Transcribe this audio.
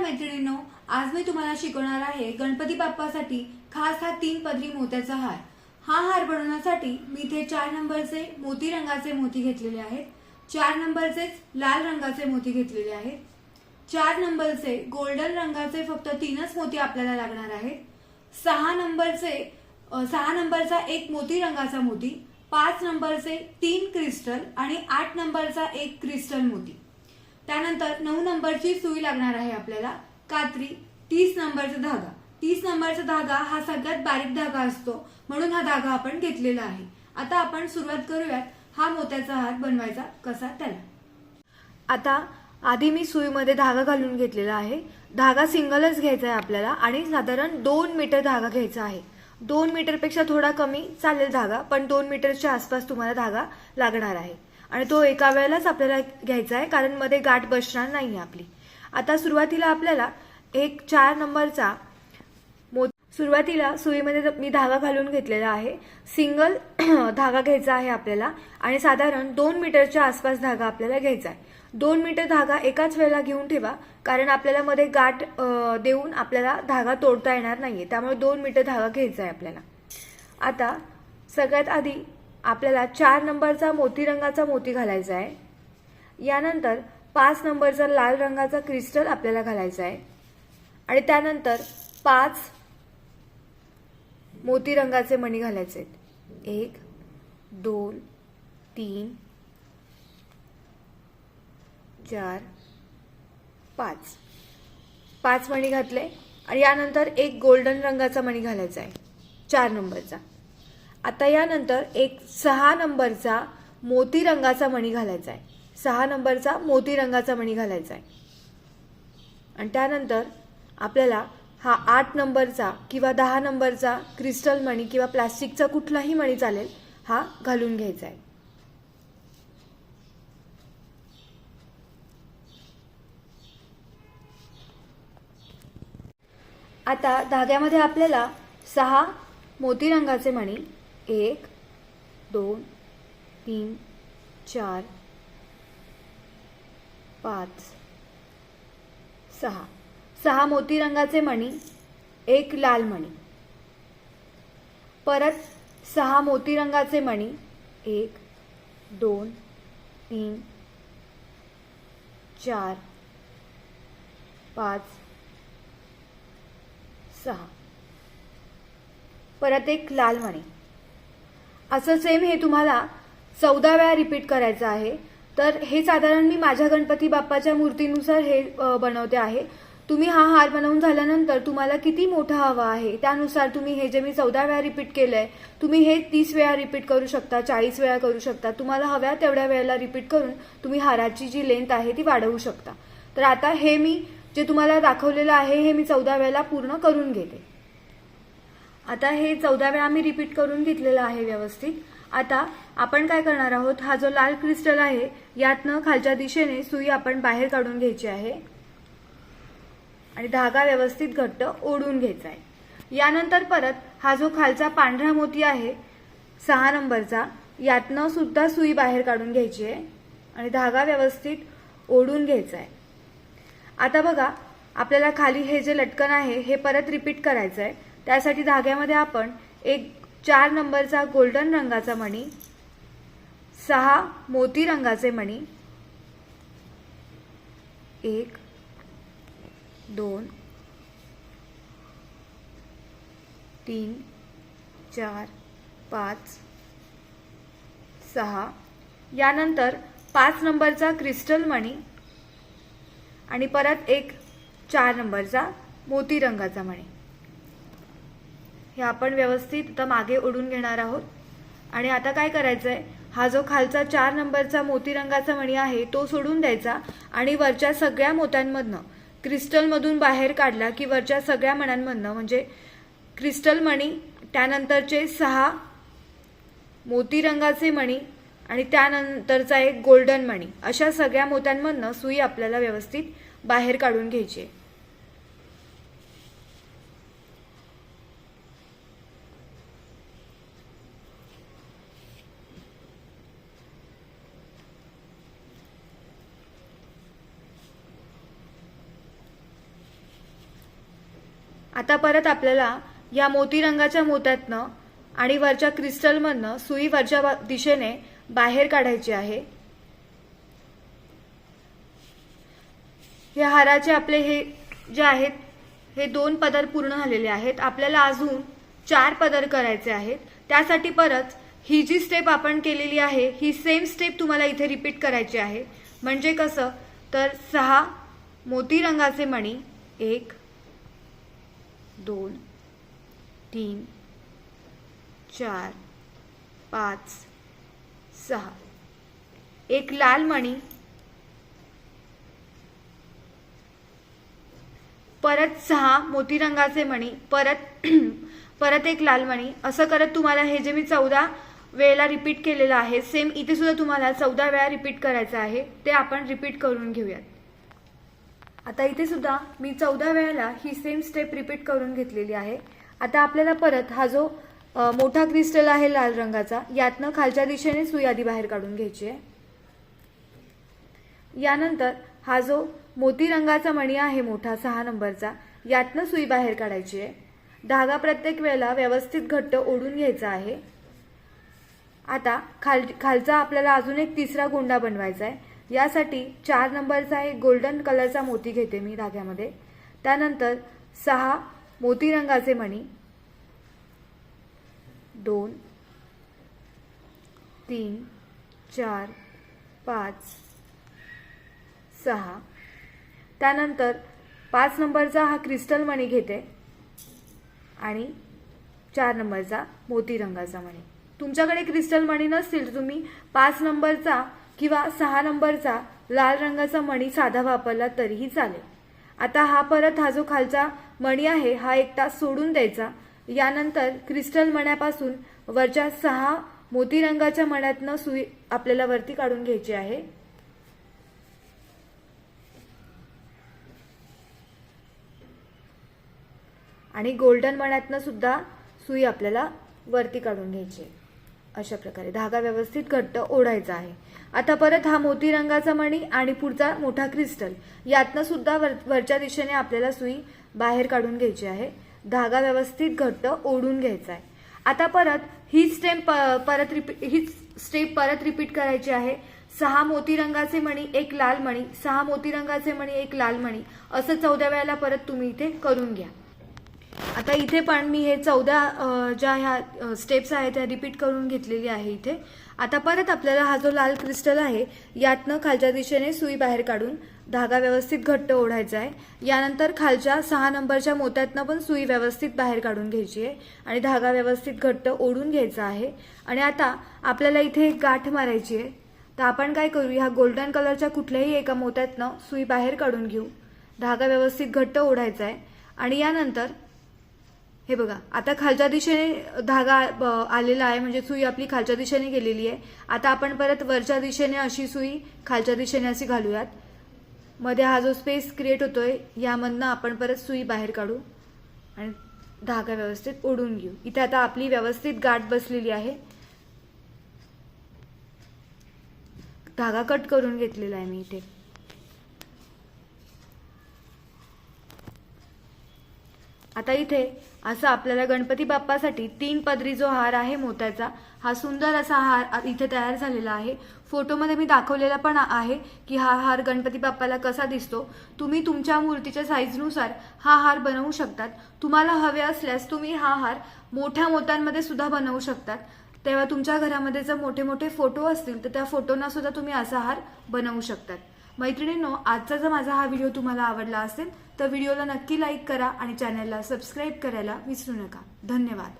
मैत्रिणींनो आज मी तुम्हाला शिकवणार आहे गणपती बाप्पासाठी खास हा तीन पदरी मोत्याचा हार. हा हार बनवण्यासाठी मी इथे चार नंबरचे मोती रंगाचे मोती घेतलेले आहेत. चार नंबरचेच लाल रंगाचे मोती घेतलेले आहेत. चार नंबरचे गोल्डन रंगाचे फक्त तीनच मोती आपल्याला लागणार आहेत. सहा नंबरचे सहा नंबरचा एक मोती रंगाचा मोती पाच नंबरचे तीन क्रिस्टल आणि आठ नंबरचा एक क्रिस्टल मोती. त्यानंतर नऊ नंबरची सुई लागणार आहे आपल्याला. कात्री तीस नंबरचा धागा. तीस नंबरचा धागा हा सगळ्यात बारीक धागा असतो. म्हणून हा धागा आपण घेतलेला आहे. आता आपण सुरुवात करूयात. हा मोत्याचा हार बनवायचा कसा त्याला. आता आधी मी सुईमध्ये धागा घालून घेतलेला आहे. धागा सिंगलच घ्यायचा आहे आपल्याला आणि साधारण दोन मीटर धागा घ्यायचा आहे. दोन मीटरपेक्षा थोडा कमी चालेल धागा पण दोन मीटरच्या आसपास तुम्हाला धागा लागणार आहे. आणि तो एका वेळेलाच आपल्याला घ्यायचा आहे कारण मध्ये गाठ बसणार नाही आपली. आता सुरुवातीला आपल्याला एक चार नंबरचा मो सुरुवातीला सुईमध्ये मी धागा घालून घेतलेला आहे. सिंगल धागा घ्यायचा आहे आपल्याला आणि साधारण दोन मीटरच्या आसपास धागा आपल्याला घ्यायचा आहे दोन मीटर धागा एकाच वेळेला घेऊन ठेवा कारण आपल्याला मध्ये गाठ देऊन आपल्याला धागा तोडता येणार नाहीये. त्यामुळे दोन मीटर धागा घ्यायचा आहे आपल्याला. आता सगळ्यात आधी आपल्याला चार नंबरचा मोती रंगाचा मोती घालायचा आहे. यानंतर पाच नंबरचा लाल रंगाचा क्रिस्टल आपल्याला घालायचा आहे. आणि त्यानंतर पाच मोती रंगाचे मणी घालायचे आहेत. एक दोन तीन चार पाच. पाच मणी घातले आणि यानंतर एक गोल्डन रंगाचा मणी घालायचा आहे. चार नंबरचा. आता यानंतर एक सहा नंबरचा मोती रंगाचा मणी घालायचा आहे. सहा नंबरचा मोती रंगाचा मणी घालायचा आहे. आणि त्यानंतर आपल्याला हा आठ नंबरचा किंवा दहा नंबरचा क्रिस्टल मणी किंवा प्लास्टिकचा कुठलाही मणी चालेल हा घालून घ्यायचा आहे. आता धाग्यामध्ये आपल्याला सहा मोती रंगाचे मणी एक दोन तीन चार पाच सहा. सहा मोती रंगाचे मणी एक लाल मणी. परत सहा मोती रंगाचे मणी एक दोन तीन चार पाच सहा. परत एक लाल मणी. असं सेम हे तुम्हाला चौदा वेळा रिपीट करायचं आहे. तर हे साधारण मी माझ्या गणपती बाप्पाच्या मूर्तीनुसार हे बनवते आहे. तुम्ही हा हार बनवून झाल्यानंतर तुम्हाला किती मोठा हवा आहे त्यानुसार तुम्ही हे जे मी चौदा वेळा रिपीट केलंय तुम्ही हे तीस वेळा रिपीट करू शकता चाळीस वेळा करू शकता. तुम्हाला हव्या तेवढ्या वेळेला रिपीट करून तुम्ही हाराची जी लेंथ आहे ती वाढवू शकता. तर आता हे मी जे तुम्हाला दाखवलेलं आहे हे मी चौदा वेळेला पूर्ण करून घेते. आता हे चौदा वेळा मी रिपीट करून घेतलेलं आहे व्यवस्थित. आता आपण काय करणार आहोत? हा जो लाल क्रिस्टल आहे यातनं खालच्या दिशेने सुई आपण बाहेर काढून घ्यायची आहे. आणि धागा व्यवस्थित घट्ट ओढून घ्यायचा आहे. यानंतर परत हा जो खालचा पांढरा मोती आहे सहा नंबरचा यातनं सुद्धा सुई बाहेर काढून घ्यायची आहे. आणि धागा व्यवस्थित ओढून घ्यायचा आहे. आता बघा आपल्याला खाली हे जे लटकन आहे हे परत रिपीट करायचं आहे. त्यासाठी धाग्यामध्ये आपण एक चार नंबरचा गोल्डन रंगाचा मणी सहा मोती रंगाचे मणी एक दोन तीन चार पाच सहा. यानंतर पाच नंबरचा क्रिस्टल मणी आणि परत एक चार नंबरचा मोती रंगाचा मणी. हे आपण व्यवस्थित आता मागे ओढून घेणार आहोत. आणि आता काय करायचंय? हा जो खालचा चार नंबरचा मोती रंगाचा मणी आहे तो सोडून द्यायचा आणि वरच्या सगळ्या मोत्यांमधनं क्रिस्टलमधून बाहेर काढला की वरच्या सगळ्या मण्यांमधनं म्हणजे क्रिस्टल मणी त्यानंतरचे सहा मोती रंगाचे मणी आणि त्यानंतरचा एक गोल्डन मणी अशा सगळ्या मोत्यांमधनं सुई आपल्याला व्यवस्थित बाहेर काढून घ्यायची आहे. आता परत आपल्याला या मोती रंगाच्या मोत्यातनं आणि वरच्या क्रिस्टलमधनं सुई वरच्या दिशेने बाहेर काढायची आहे. हे हाराचे आपले हे जे आहेत हे दोन पदर पूर्ण झालेले आहेत. आपल्याला अजून चार पदर करायचे आहेत. त्यासाठी परत ही जी स्टेप आपण केलेली आहे ही सेम स्टेप तुम्हाला इथे रिपीट करायची आहे. म्हणजे कसं? तर सहा मोती रंगाचे मणी एक दोन तीन चार पाच सहा. एक लाल मणी. परत सहा मोती रंगाचे मणी. परत परत एक लाल मणी. असं करत तुम्हाला हे जे मी चौदा वेळेला रिपीट केलेलं आहे सेम इथे सुद्धा तुम्हाला चौदा वेळा रिपीट करायचं आहे ते आपण रिपीट करून घेऊयात. आता इथे सुद्धा मी चौदा वेळेला ही सेम स्टेप रिपीट करून घेतलेली आहे. आता आपल्याला परत हा जो मोठा क्रिस्टल आहे लाल रंगाचा यातनं खालच्या दिशेने सुई आधी बाहेर काढून घ्यायची आहे. यानंतर हा जो मोती रंगाचा मणी आहे मोठा सहा नंबरचा यातनं सुई बाहेर काढायची आहे. धागा प्रत्येक वेळेला व्यवस्थित घट्ट ओढून घ्यायचा आहे. आता खाल खालचा आपल्याला अजून एक तिसरा गोंडा बनवायचा आहे. यासाठी चार नंबरचा एक गोल्डन कलरचा मोती घेते मी धाग्यामध्ये. त्यानंतर सहा मोती रंगाचे मणी. दोन तीन चार पाच सहा. त्यानंतर पाच नंबरचा हा क्रिस्टल मणी घेते आणि चार नंबरचा मोती रंगाचा मणी. तुमच्याकडे क्रिस्टल मणी नसतील तुम्ही पाच नंबरचा किंवा सहा नंबरचा लाल रंगाचा मणी साधा वापरला तरीही चालेल. आता हा परत हा जो खालचा मणी आहे हा एक तास सोडून द्यायचा. यानंतर क्रिस्टल मण्यापासून वरच्या सहा मोती रंगाच्या मण्यातनं सुई आपल्याला वरती काढून घ्यायची आहे. आणि गोल्डन मण्यातनं सुद्धा सुई आपल्याला वरती काढून घ्यायची आहे. अशा प्रकारे. धागा व्यवस्थित घट्ट ओढायचा आहे. आता परत हा मोती रंगाचा मणी आणि पुढचा मोठा क्रिस्टल यातनं सुद्धा वर वरच्या दिशेने आपल्याला सुई बाहेर काढून घ्यायची आहे. धागा व्यवस्थित घट्ट ओढून घ्यायचा आहे. आता परत ही स्टेप परत रिपीट ही स्टेप परत रिपीट करायची आहे. सहा मोती रंगाचे मणी एक लाल मणी सहा मोती रंगाचे मणी एक लाल मणी असं चौदा वेळेला परत तुम्ही इथे करून घ्या. आता इथे पण मी हे चौदा ज्या ह्या स्टेप्स आहेत त्या रिपीट करून घेतलेली आहे इथे. आता परत आपल्याला हा जो लाल क्रिस्टल आहे यातनं खालच्या दिशेने सुई बाहेर काढून धागा व्यवस्थित घट्ट ओढायचा आहे. यानंतर खालच्या सहा नंबरच्या मोत्यातनं पण सुई व्यवस्थित बाहेर काढून घ्यायची आहे आणि धागा व्यवस्थित घट्ट ओढून घ्यायचा आहे. आणि आता आपल्याला इथे एक गाठ मारायची आहे. तर आपण काय करू ह्या गोल्डन कलरच्या कुठल्याही एका मोत्यातनं सुई बाहेर काढून घेऊ. धागा व्यवस्थित घट्ट ओढायचा आहे. आणि यानंतर हे बघा आता खालच्या दिशेने धागा ब, आलेला आहे म्हणजे सुई आपली खालच्या दिशेने गेलेली आहे. आता आपण परत वरच्या दिशेने अशी सुई खालच्या दिशेने अशी घालूयात. मध्ये हा जो स्पेस क्रिएट होतोय यामधनं आपण परत सुई बाहेर काढू आणि धागा व्यवस्थित ओढून घेऊ. इथे आता आपली व्यवस्थित गाठ बसलेली आहे. धागा कट करून घेतलेला आहे मी इथे. आता इथे असं आपल्याला गणपती बाप्पासाठी तीन पदरी जो हार आहे मोत्याचा हा सुंदर असा हार इथे तयार झालेला आहे. फोटोमध्ये मी दाखवलेला पण आहे की हा हार गणपती बाप्पाला कसा दिसतो. तुम्ही तुमच्या मूर्तीच्या साईजनुसार हा हार बनवू शकतात. तुम्हाला हवे असल्यास तुम्ही हा हार मोठ्या मोत्यांमध्ये सुद्धा बनवू शकतात. तेव्हा तुमच्या घरामध्ये जर मोठे मोठे फोटो असतील तर त्या फोटोंना सुद्धा तुम्ही असा हार बनवू शकतात. मैत्रिणींनो आजचा जर माझा हा व्हिडिओ तुम्हाला आवडला असेल तर व्हिडिओला नक्की लाईक करा आणि चॅनलला सबस्क्राईब करायला विसरू नका. धन्यवाद.